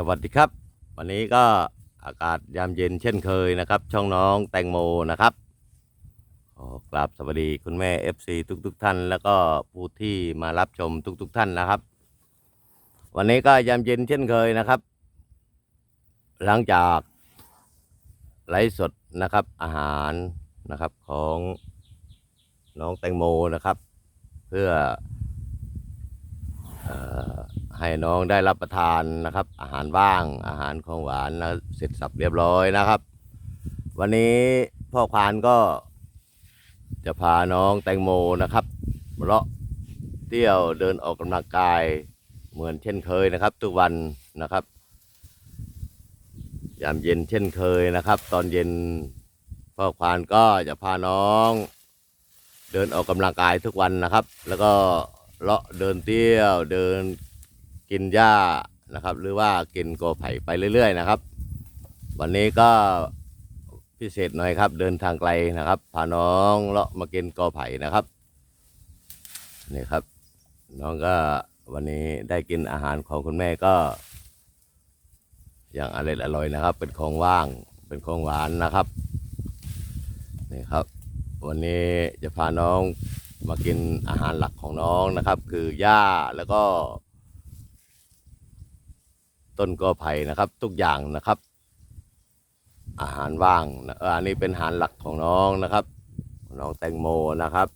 สวัสดีครับ วันนี้ก็อากาศยามเย็นเช่นเคยนะครับ ช่องน้องแตงโมนะครับขอกราบสวัสดีคุณแม่ FC ทุกๆทท่าน แล้วก็ผู้ที่มารับชมทุกๆทท่านนะครับ วันนี้ก็ยามเย็นเช่นเคยนะครับ หลังจากไลฟ์สดนะครับอาหารนะครับของน้องแตงโมนะครับ เพื่ออ ให้น้องได้รับประทานนะครับ อาหารว่างอาหารของหวานนะเสร็จสับเรียบร้อยนะครับ วันนี้พ่อควานก็ จะพาน้องแตงโมนะครับเลาะเที่ยวเดินออกกำลังกายเหมือนเช่นเคยนะครับ ทุกวันนะครับ ยามเย็นเช่นเคยนะครับ ตอนเย็นพ่อควานก็จะพาน้อง เดินออกกำลังกายทุกวันนะครับ แล้วก็เลาะเดินเที่ยวเดิน กินหญ้านะครับ หรือว่ากินโกอไผ่ไปเรื่อย ๆ นะครับ วันนี้ก็พิเศษหน่อยครับ เดินทางไกลนะครับพาน้องเลาะมากินกอไผ่นะครับนี่ครับ น้องก็วันนี้ได้กินอาหารของคุณแม่ก็อย่างอร่อยอร่อยนะครับ เป็นของว่างเป็นของหวานนะครับนี่ครับ วันนี้จะพาน้องมากินอาหารหลักของน้องนะครับ คือหญ้าแล้วก็ ต้นกอไผ่นะครับ ทุกอย่างนะครับ อาหารว่างนะเอออันนี้เป็นอาหารหลักของน้องนะครับ น้องแตงโมนะครับ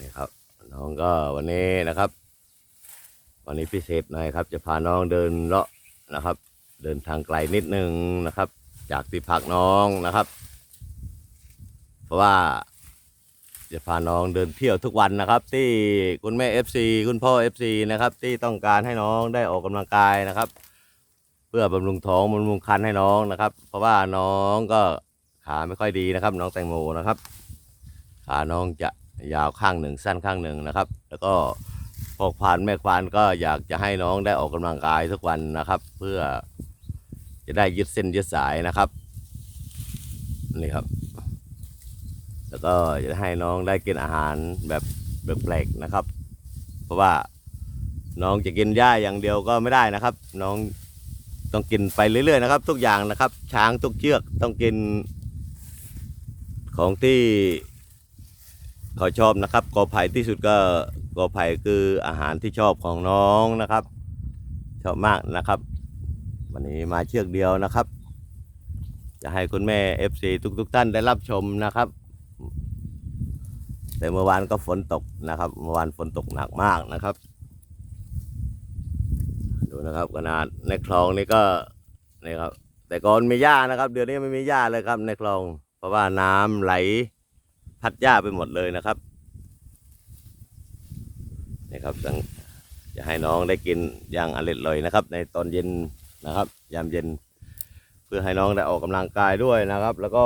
นี่ครับ น้องก็วันนี้นะครับ วันนี้พิเศษหน่อยครับ จะพาน้องเดินเลาะนะครับ เดินทางไกลนิดนึงนะครับ จากที่พักน้องนะครับ เพราะว่า จะพาน้องเดินเที่ยวทุกวันนะครับ ที่คุณแม่ FC คุณพ่อ FC นะครับ ที่ต้องการให้น้องได้ออกกำลังกายนะครับ เพื่อบำรุงท้องบำรุงคันให้น้องนะครับ เพราะว่าน้องก็ขาไม่ค่อยดีนะครับ น้องแตงโมนะครับ ขาน้องจะยาวข้างหนึ่งสั้นข้างหนึ่งนะครับ แล้วก็พ่อควานแม่ควานก็อยากจะให้น้องได้ออกกำลังกายทุกวันนะครับ เพื่อจะได้ยึดเส้นยึดสายนะครับนี่ครับ แล้วก็จะให้น้องได้กินอาหารแบบแปลกๆนะครับ เพราะว่าน้องจะกินหญ้าอย่างเดียวก็ไม่ได้นะครับ น้องต้องกินไปเรื่อยๆนะครับ ทุกอย่างนะครับ ช้างทุกเชือกต้องกินของที่เขาชอบนะครับกอไผ่ที่สุดก็กอไผ่คืออาหารที่ชอบของน้องนะครับ ชอบมากนะครับ วันนี้มาเชือกเดียวนะครับ จะให้คุณแม่ FC ทุกๆท่านได้รับชมนะครับ แต่เมื่อวานก็ฝนตกนะครับ เมื่อวานฝนตกหนักมากนะครับ ดูนะครับขนาดในคลองนี่ก็นี่ครับ แต่ก่อนมีหญ้านะครับ เดี๋ยวนี้ไม่มีหญ้าเลยครับ ในคลอง เพราะว่าน้ำไหลพัดหญ้าไปหมดเลยนะครับนี่ครับจะให้น้องได้กินอย่างอร่อยเลยนะครับ ในตอนเย็นนะครับ ยามเย็น เพื่อให้น้องได้ออกกำลังกายด้วยนะครับ แล้วก็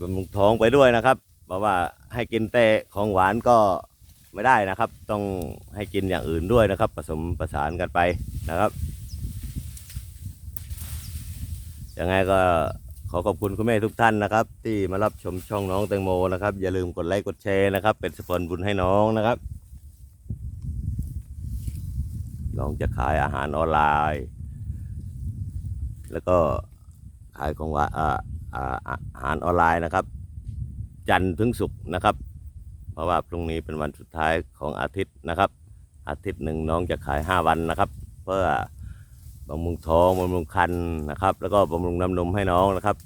บำรุงท้องไปด้วยนะครับ เพราะว่าให้กินแต่ของหวานก็ไม่ได้นะครับ ต้องให้กินอย่างอื่นด้วยนะครับ ผสมประสานกันไปนะครับยังไงก็ขอขอบคุณคุณแม่ทุกท่านนะครับ ที่มารับชมช่องน้องแตงโมนะครับ อย่าลืมกดไลค์กดแชร์นะครับ เป็นสปอนบุญให้น้องนะครับ น้องจะขายอาหารออนไลน์ แล้วก็ขายของหว่าอ่าอ่าอาหารออนไลน์นะครับ จันทร์ถึงศุกร์นะครับ เพราะว่าพรุ่งนี้เป็นวันสุดท้ายของอาทิตย์นะครับ อาทิตย์หนึ่งน้องจะขายห้าวันนะครับ เพื่อบำรุงท้องบำรุงคันนะครับ แล้วก็บำรุงน้ำนมให้น้องนะครับ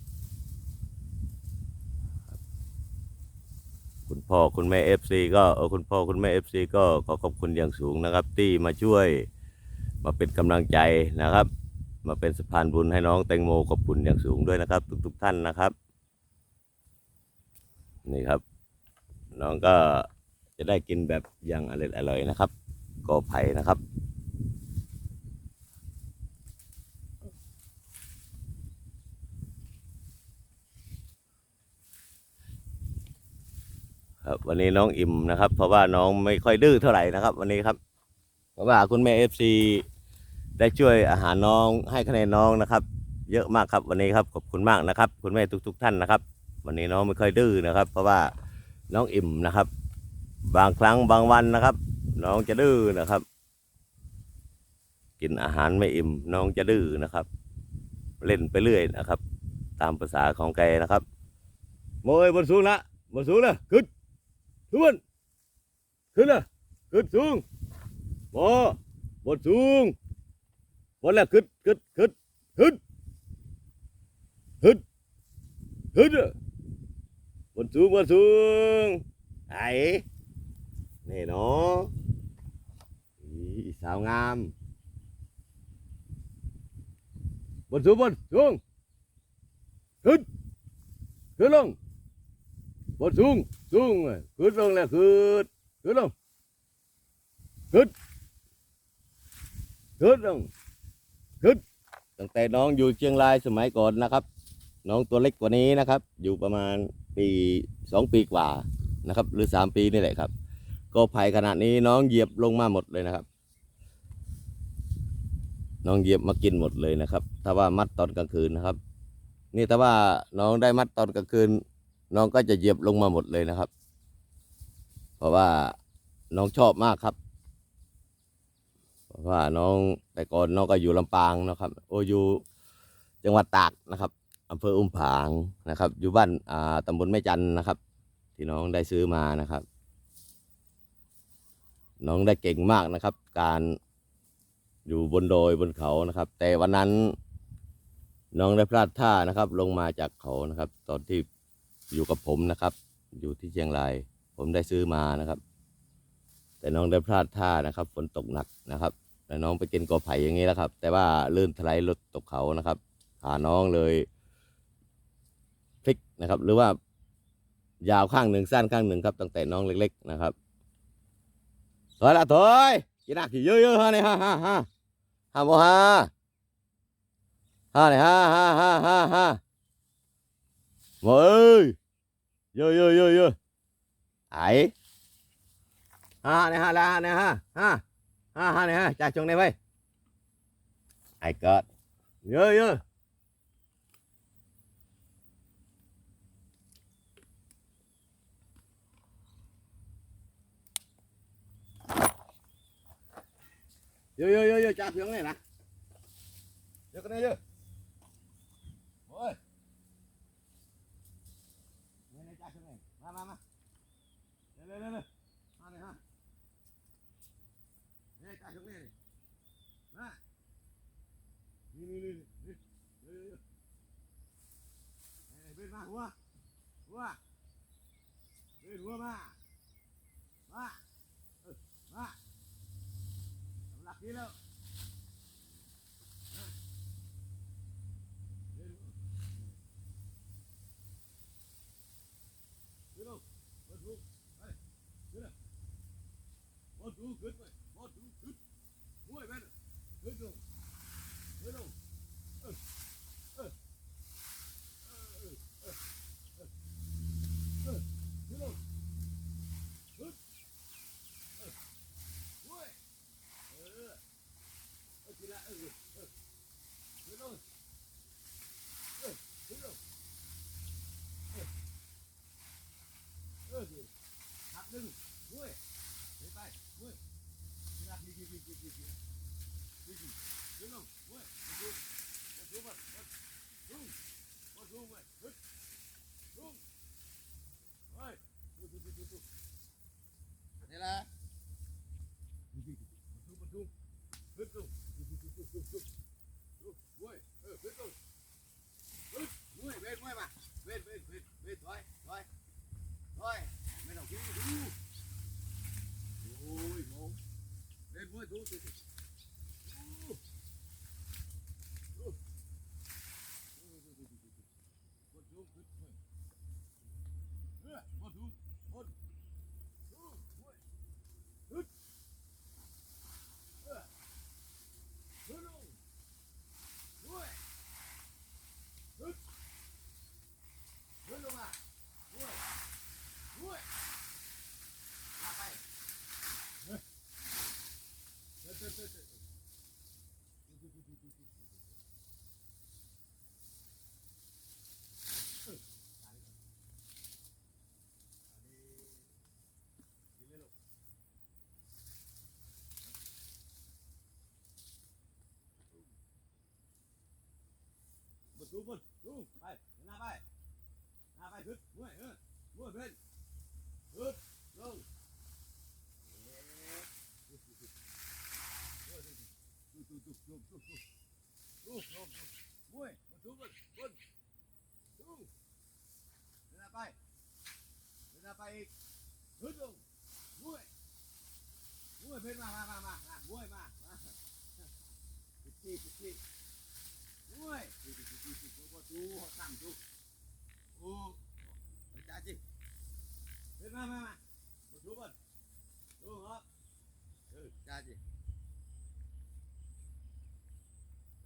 คุณพ่อคุณแม่เอฟซีก็เออคุณพ่อคุณแม่เอฟซีก็ขอขอบคุณอย่างสูงนะครับ ที่มาช่วยมาเป็นกำลังใจนะครับ มาเป็นสะพานบุญให้น้องแตงโมขอบคุณอย่างสูงด้วยนะครับ ทุกๆท่านนะครับ นี่ครับ น้องก็จะได้กินแบบย่งอร่อยอร่อยๆนะครับกอไผ่นะครับ ครับวันนี้น้องอิ่มนะครับ เพราะว่าน้องไม่ค่อยดื้อเท่าไหร่นะครับ วันนี้ครับ เพราะว่าคุณแม่เอฟซีได้ช่วยอาหารน้องให้คะแนนน้องนะครับ เยอะมากครับวันนี้ครับขอบคุณมากนะครับ คุณแม่ทุก ๆ ท่านนะครับ วันนี้น้องไม่ค่อยดื้อนะครับ เพราะว่าน้องอิ่มนะครับ บางครั้งบางวันนะครับ น้องจะดื้อนะครับ กินอาหารไม่อิ่ม น้องจะดื้อนะครับ เล่นไปเรื่อยนะครับ ตามภาษาของแกนะครับโมยบนสูงละบนสูงละขึ้นขึ้นขึ้นละขึ้นสูงโมบนสูงบนละขึ้นขึ้นขึ้นขึ้นขึ้นขึ้น บนสูงบนสูงไอ้นี่เนาะสาวงาม บนสูงบนสูงขึ้นขึ้นลงบนสูงสูงขึ้นลงแล้วขึ้นขึ้นลงขึ้นขึ้นลงขึ้นตั้งแต่น้องอยู่เชียงรายสมัยก่อนนะครับ น้องตัวเล็กกว่านี้นะครับ อยู่ประมาณ ปีสองปีกว่านะครับ หรือสามปีนี่แหละครับ ก็ภัยขนาดนี้น้องเหยียบลงมาหมดเลยนะครับ น้องเหยียบมากินหมดเลยนะครับ ถ้าว่ามัดตอนกลางคืนนะครับ นี่ถ้าว่าน้องได้มัดตอนกลางคืน น้องก็จะเหยียบลงมาหมดเลยนะครับ เพราะว่าน้องชอบมากครับ เพราะว่าน้องแต่ก่อนน้องก็อยู่ลำปางนะครับ โออยู่จังหวัดตากนะครับ อำเภออุ้มผางนะครับ อยู่บ้านอ่าตำบลแม่จันทน์นะครับ ที่น้องได้ซื้อมานะครับ น้องได้เก่งมากนะครับ การอยู่บนโดยบนเขานะครับ แต่วันนั้นน้องได้พลาดท่านะครับ ลงมาจากเขานะครับ ตอนที่อยู่กับผมนะครับ อยู่ที่เชียงราย ผมได้ซื้อมานะครับ แต่น้องได้พลาดท่านะครับฝนตกหนักนะครับแล้วน้องไปกินกอไผ่อย่างนี้แล้วครับ แต่ว่าลื่นถลายรถตกเขานะครับขาน้องเลย พลิกนะครับ หรือว่ายาวข้างหนึ่งสั้นข้างหนึ่งครับ ตั้งแต่น้องเล็ก ๆ นะครับถอยละถอยกินหนักขี่เยอะๆฮะเนี่ยฮะฮะฮะฮะโมฮะฮะเนี่ยฮะฮะฮะฮะฮะโมเอ้ยเยอะเยอะเยอะเยอะไอ้ ha này ha là này ha ha ha ha này ha chà chung này vậy ai cợt nhớ nhớ vô vô vô vô chà xuống này nè vô cái này vô ôi này này chà xuống này ma ma ma lên lên lên lên ha này ha นี่จ่ายตรงนี้นะนี่นี่นี่นี่เฮ้ยเฮ้ยเฮ้ยมาหัวหัวเฮ้ยหัวมามาเออมา ดีแล้วเฮ้ยเฮ้ยเฮ้ยลงบนลูกเฮ้ยเฮ้ยบนลูขึ้นไป One, two, three. Muy bien. Bueno. Bueno. Đây là Ôi, mồm. Lên mũi rút đi. Thì ดูบนดูไปหน้าไปหน้าไปขึ้นมวยเออมวยเป็นขึ้นลงเอ๊ะดูดูดูดูดูดูดูดูดูดูมวยมาดูบนบนดูหน้าไปหน้าไปอีกขึ้นลงมวยมวยเป็นมามามามามามวยมามาปิดที่ปิดที่ Ui, thì thì thì thì có chú họ sang chú. Ô, phải cha chi. Thế mà mà mà. Một chú bần. Đúng không? Ừ, cha chi.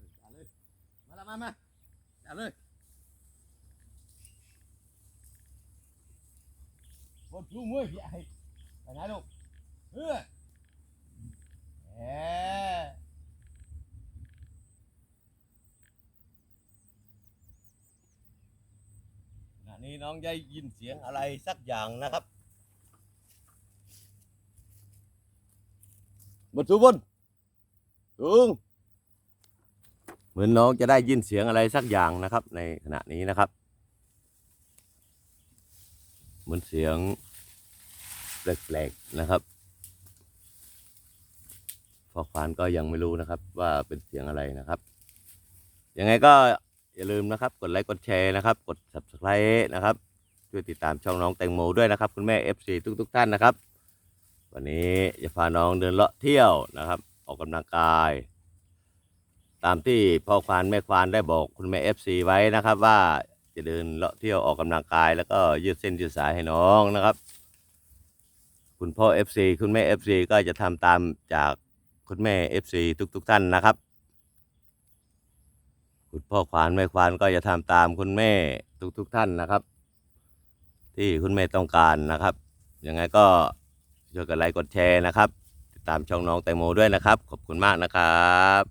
Ừ, trả lời. Mà làm ăn mà. Trả lời. Một chú muối vậy. Phải nói đâu. Ừ. Yeah. นี้น้องได้ยินเสียงอะไรสักอย่างนะครับบนสูบนสูงเหมือนน้องจะได้ยินเสียงอะไรสักอย่างนะครับ ในขณะนี้นะครับ เหมือนเสียงแปลกๆนะครับฟอกฟานก็ยังไม่รู้นะครับ ว่าเป็นเสียงอะไรนะครับยังไงก็ อย่าลืมนะครับ กดไลค์กดแชร์นะครับ กด subscribe นะครับ ช่วยติดตามช่องน้องแตงโมด้วยนะครับ คุณแม่ FC ทุกๆท่านนะครับ วันนี้จะพาน้องเดินเลาะเที่ยวนะครับ ออกกำลังกาย ตามที่พ่อควานแม่ควานได้บอกคุณแม่ FC ไว้นะครับว่าจะเดินเลาะเที่ยวออกกำลังกาย แล้วก็ยืดเส้นยืดสายให้น้องนะครับ คุณพ่อ FC คุณแม่ FC ก็จะทำตามจากคุณแม่ FC ทุกๆทท่านนะครับ คุณพ่อควานแม่ควานก็จะทำตามคุณแม่ทุกๆทท่านนะครับ ที่คุณแม่ต้องการนะครับยังไงก็ช่วยกดไลค์กดแชร์นะครับ ติดตามช่องน้องแตงโมด้วยนะครับ ขอบคุณมากนะครับ